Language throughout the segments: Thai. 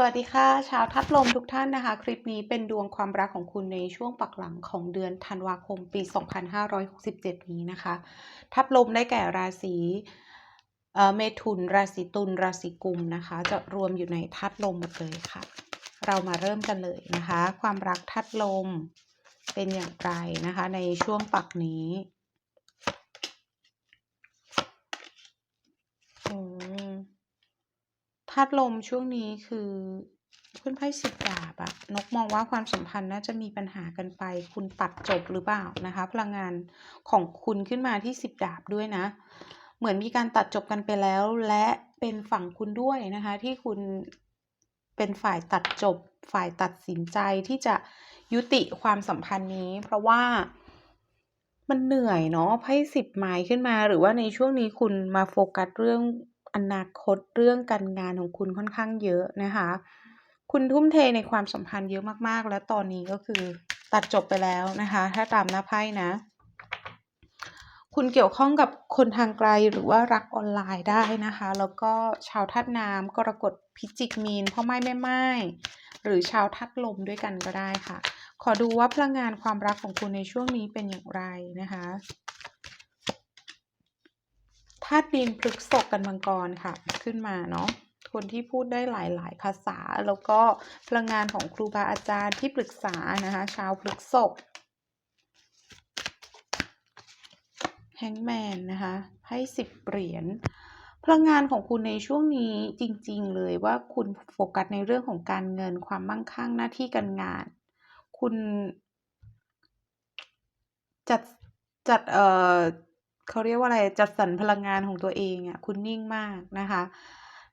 สวัสดีค่ะ ชาวทัดลมทุกท่านนะคะ คลิปนี้เป็นดวงความรักของคุณในช่วงปักหลังของเดือนธันวาคมปี 2567 นี้นะคะ ทับลมได้แก่ราศีเอ่อเมถุน ราศีตุลราศีกุมนะคะ จะรวมอยู่ในทัดลมหมดเลยค่ะ เรามาเริ่มกันเลยนะคะ ความรักทัดลมเป็นอย่างไรนะคะ ในช่วงปักนี้อืม ธาตุลมช่วงนี้คือขึ้นไพ่สิบดาบอะนกมองว่าความสัมพันธ์น่าจะมีปัญหากันไป คุณตัดจบหรือเปล่านะคะ พลังงานของคุณขึ้นมาที่สิบดาบด้วยนะ เหมือนมีการตัดจบกันไปแล้ว และเป็นฝั่งคุณด้วยนะคะ ที่คุณเป็นฝ่ายตัดจบ ฝ่ายตัดสินใจที่จะยุติความสัมพันธ์นี้ เพราะว่ามันเหนื่อยเนาะไพ่สิบไม้ขึ้นมา หรือว่าในช่วงนี้คุณมาโฟกัสเรื่อง อนาคตเรื่องการงานของคุณค่อนข้างเยอะนะคะ คุณทุ่มเทในความสัมพันธ์เยอะมากๆ และตอนนี้ก็คือตัดจบไปแล้วนะคะ ถ้าตามหน้าไพ่นะ คุณเกี่ยวข้องกับคนทางไกลหรือว่ารักออนไลน์ได้นะคะ แล้วก็ชาวธาตุน้ำกรกฎพิจิกมีนพ่อไม้แม่ไม้หรือชาวธาตุลมด้วยกันก็ได้ค่ะ ขอดูว่าพลังงานความรักของคุณในช่วงนี้เป็นอย่างไรนะคะ ธาตุดินพฤกษกกันมังกรค่ะ ขึ้นมาเนาะคนที่พูดได้หลาย ๆ ภาษา แล้วก็พลังงานของครูบาอาจารย์ที่ปรึกษานะคะชาวพฤกษกแฮงแมนนะคะให้สิบเหรียญพลังงานของคุณในช่วงนี้จริง ๆ เลยว่าคุณโฟกัสในเรื่องของการเงินความมั่งคั่งหน้าที่การงาน คุณจัดจัดเอ่อ เขาเรียกว่าอะไรจัดสรรพลังงานของตัวเองอะ่ะคุณนิ่งมากนะคะ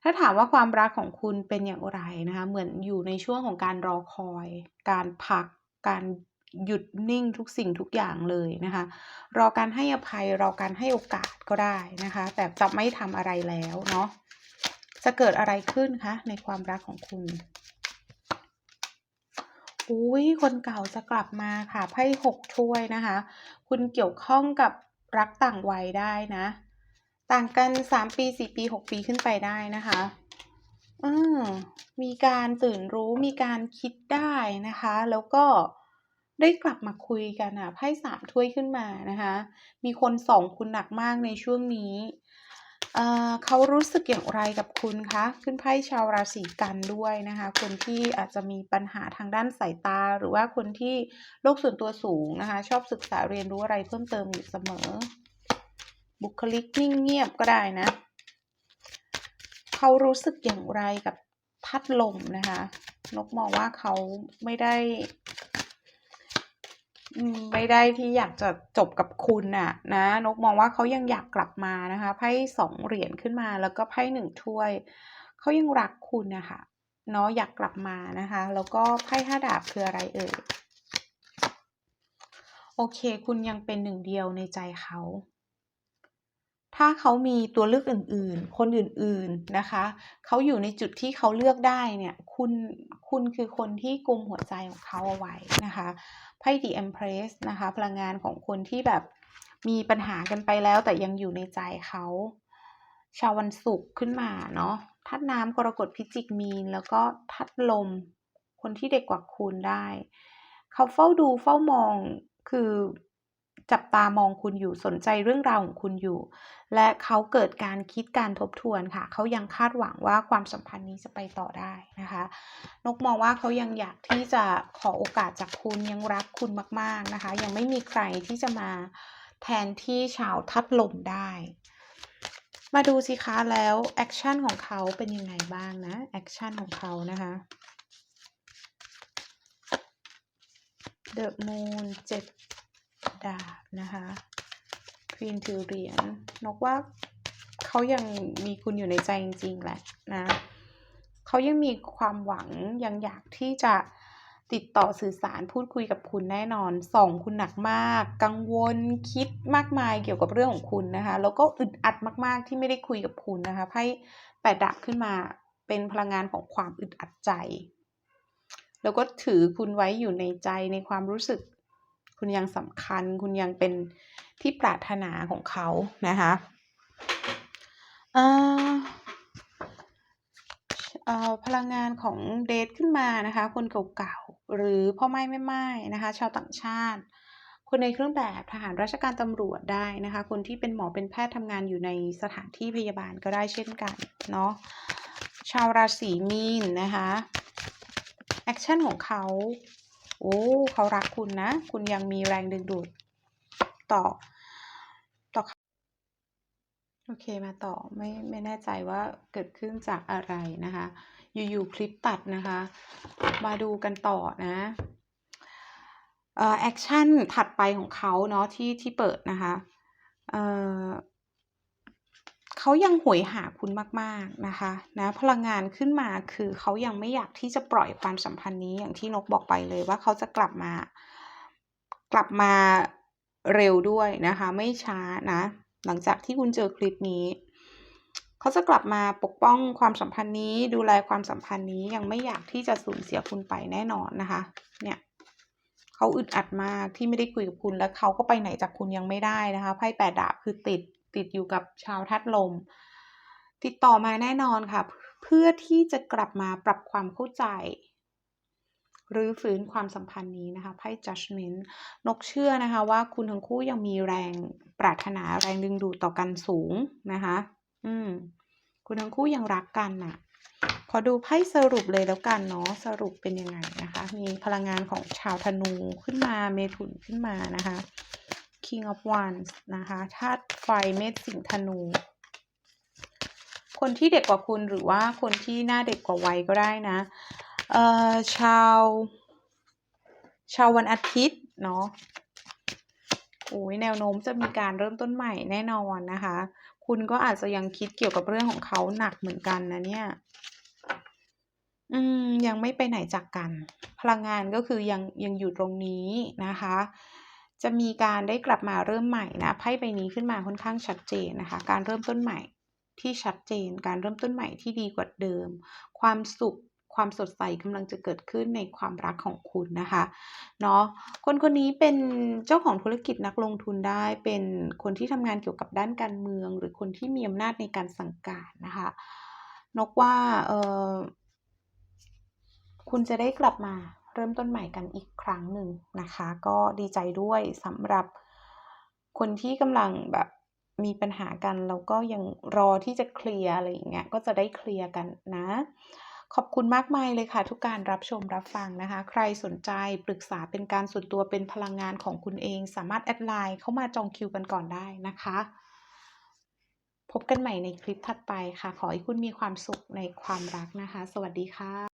ถ้าถามว่าความรักของคุณเป็นอย่างไรนะคะ เหมือนอยู่ในช่วงของการรอคอย การพัก การหยุดนิ่งทุกสิ่งทุกอย่างเลยนะคะ รอการให้อภัยรอการให้โอกาสก็ได้นะคะ แต่จะไม่ทำอะไรแล้วเนาะจะเกิดอะไรขึ้นคะในความรักของคุณอุ้ยคนเก่าจะกลับมาค่ะไพ่หกถ้วยนะคะ คุณเกี่ยวข้องกับ รักต่างวัยได้นะ ต่างกันสามปีสี่ปีหกปีขึ้นไปได้นะคะอืมมีการตื่นรู้มีการคิดได้นะคะ แล้วก็ได้กลับมาคุยกันอะไพ่สามถ้วยขึ้นมานะคะ มีคนส่องคุณหนักมากในช่วงนี้ เขารู้สึกอย่างไรกับคุณคะขึ้นไพ่ชาวราศีกันด้วยนะคะ คนที่อาจจะมีปัญหาทางด้านสายตา หรือว่าคนที่โลกส่วนตัวสูงนะคะ ชอบศึกษาเรียนรู้อะไรเพิ่มเติมอยู่เสมอ บุคลิกนิ่งเงียบก็ได้นะ เขารู้สึกอย่างไรกับพัดลมนะคะ นกมองว่าเขาไม่ได้ ไม่ได้ที่อยากจะจบกับคุณน่ะนะนกมองว่าเขายังอยากกลับมานะคะไพ่สองเหรียญขึ้นมาแล้วก็ไพ่หนึ่งถ้วยเขายังรักคุณนะคะเนาะอยากกลับมานะคะ แล้วก็ไพ่ห้าดาบคืออะไรเอ่ยโอเค คุณยังเป็นหนึ่งเดียวในใจเขา ถ้าเขามีตัวเลือกอื่นๆ คนอื่นๆนะคะ เขาอยู่ในจุดที่เขาเลือกได้เนี่ย คุณ คุณคือคนที่กุมหัวใจของเขาเอาไว้นะคะ พ่ The Empress นะคะ พลังงานของคนที่แบบมีปัญหากันไปแล้วแต่ยังอยู่ในใจเขา ชาววันศุกร์ขึ้นมาเนาะธาตุน้ำกรกฎพิจิกมีน แล้วก็ธาตุลม คนที่เด็กกว่าคุณได้ เขาเฝ้าดูเฝ้ามองคือ จับตามองคุณอยู่สนใจเรื่องราวของคุณอยู่ และเขาเกิดการคิดการทบทวนค่ะ เขายังคาดหวังว่าความสัมพันธ์นี้จะไปต่อได้นะคะ นกมองว่าเขายังอยากที่จะขอโอกาสจากคุณยังรักคุณมาก ๆนะคะ ยังไม่มีใครที่จะมาแทนที่ชาวทัดลมได้ มาดูสิคะแล้วแอคชั่นของเขาเป็นยังไงบ้างนะแอคชั่นของเขานะคะ The Moon เจ็ด ดาบนะคะ Queen ถือเหรียญนกว่าเขายังมีคุณอยู่ในใจจริงๆแหละนะเขายังมีความหวังยังอยากที่จะติดต่อสื่อสารพูดคุยกับคุณแน่นอนส่องคุณหนักมาก กังวลคิดมากมายเกี่ยวกับเรื่องของคุณนะคะ แล้วก็อึดอัดมากๆที่ไม่ได้คุยกับคุณนะคะไพ่แปดดาบขึ้นมาเป็นพลังงานของความอึดอัดใจ แล้วก็ถือคุณไว้อยู่ในใจในความรู้สึก คุณยังสำคัญ คุณยังเป็นที่ปรารถนาของเขานะคะอ่าอ่อพลังงานของเดทขึ้นมานะคะ คนเก่าๆ หรือพ่อไม้แม่ไม้นะคะ ชาวต่างชาติ คนในเครื่องแบบทหารราชการตำรวจได้นะคะ คนที่เป็นหมอเป็นแพทย์ทำงานอยู่ในสถานที่พยาบาลก็ได้เช่นกันเนาะ ชาวราศีมีนนะคะ แอคชั่นของเขา โอ้เขารักคุณนะ คุณยังมีแรงดึงดูด ต่อ ต่อ โอเคมาต่อไม่ไม่แน่ใจว่าเกิดขึ้นจากอะไรนะคะ อยู่ๆคลิปตัดนะคะ มาดูกันต่อนะเอ่อแอคชั่นถัดไปของเขาเนาะที่ที่เปิดนะคะ เอ่อ เขายังหวยหาคุณมาก ๆ นะคะนะพลังงานขึ้นมาคือเขายังไม่อยากที่จะปล่อยความสัมพันธ์นี้อย่างที่นกบอกไปเลยว่าเขาจะกลับมา กลับมาเร็วด้วยนะคะ ไม่ช้านะ หลังจากที่คุณเจอคลิปนี้เขาจะกลับมาปกป้องความสัมพันธ์นี้ ดูแลความสัมพันธ์นี้ยังไม่อยากที่จะสูญเสียคุณไปแน่นอนนะคะ เนี่ยเขาอึดอัดมากที่ไม่ได้คุยกับคุณแล้วเขาก็ไปไหนจากคุณยังไม่ได้นะคะไพ่แปดดาบคือติด ติดอยู่กับชาวทัดลม ติดต่อมาแน่นอนค่ะ เพื่อที่จะกลับมาปรับความเข้าใจ หรือฟื้นความสัมพันธ์นี้นะคะไพ่ judgment นกเชื่อนะคะว่าคุณทั้งคู่ยังมีแรงปรารถนาแรงดึงดูดต่อกันสูงนะคะ อืม คุณทั้งคู่ยังรักกันน่ะขอดูไพ่สรุปเลยแล้วกันเนาะสรุปเป็นยังไงนะคะ มีพลังงานของชาวธนูขึ้นมาเมถุนขึ้นมานะคะ King of Wands นะคะธาตุไฟเมษสิงธนู คนที่เด็กกว่าคุณหรือว่าคนที่หน้าเด็กกว่าวัยก็ได้นะ เอ่อ ชาว ชาววันอาทิตย์เนาะโอ้ยแนวโน้มจะมีการเริ่มต้นใหม่แน่นอนนะคะ คุณก็อาจจะยังคิดเกี่ยวกับเรื่องของเขาหนักเหมือนกันนะเนี่ย อืม ยังไม่ไปไหนจากกัน พลังงานก็คือยังยังอยู่ตรงนี้นะคะ จะมีการได้กลับมาเริ่มใหม่นะไพ่ใบนี้ขึ้นมาค่อนข้างชัดเจนนะคะ การเริ่มต้นใหม่ที่ชัดเจน การเริ่มต้นใหม่ที่ดีกว่าเดิม ความสุขความสดใสกำลังจะเกิดขึ้นในความรักของคุณนะคะเนาะคนคนนี้เป็นเจ้าของธุรกิจนักลงทุนได้ เป็นคนที่ทำงานเกี่ยวกับด้านการเมือง หรือคนที่มีอำนาจในการสั่งการนะคะนกว่าเออคุณจะได้กลับมา เริ่มต้นใหม่กันอีกครั้งหนึ่งนะคะ ก็ดีใจด้วยสำหรับคนที่กำลังแบบมีปัญหากันแล้วก็ยังรอที่จะเคลียร์อะไรอย่างเงี้ยก็จะได้เคลียร์กันนะ ขอบคุณมากมายเลยค่ะ ทุกการรับชมรับฟังนะคะ ใครสนใจปรึกษาเป็นการส่วนตัวเป็นพลังงานของคุณเอง สามารถแอดไลน์เข้ามาจองคิวกันก่อนได้นะคะ พบกันใหม่ในคลิปถัดไปค่ะ ขอให้คุณมีความสุขในความรักนะคะ สวัสดีค่ะ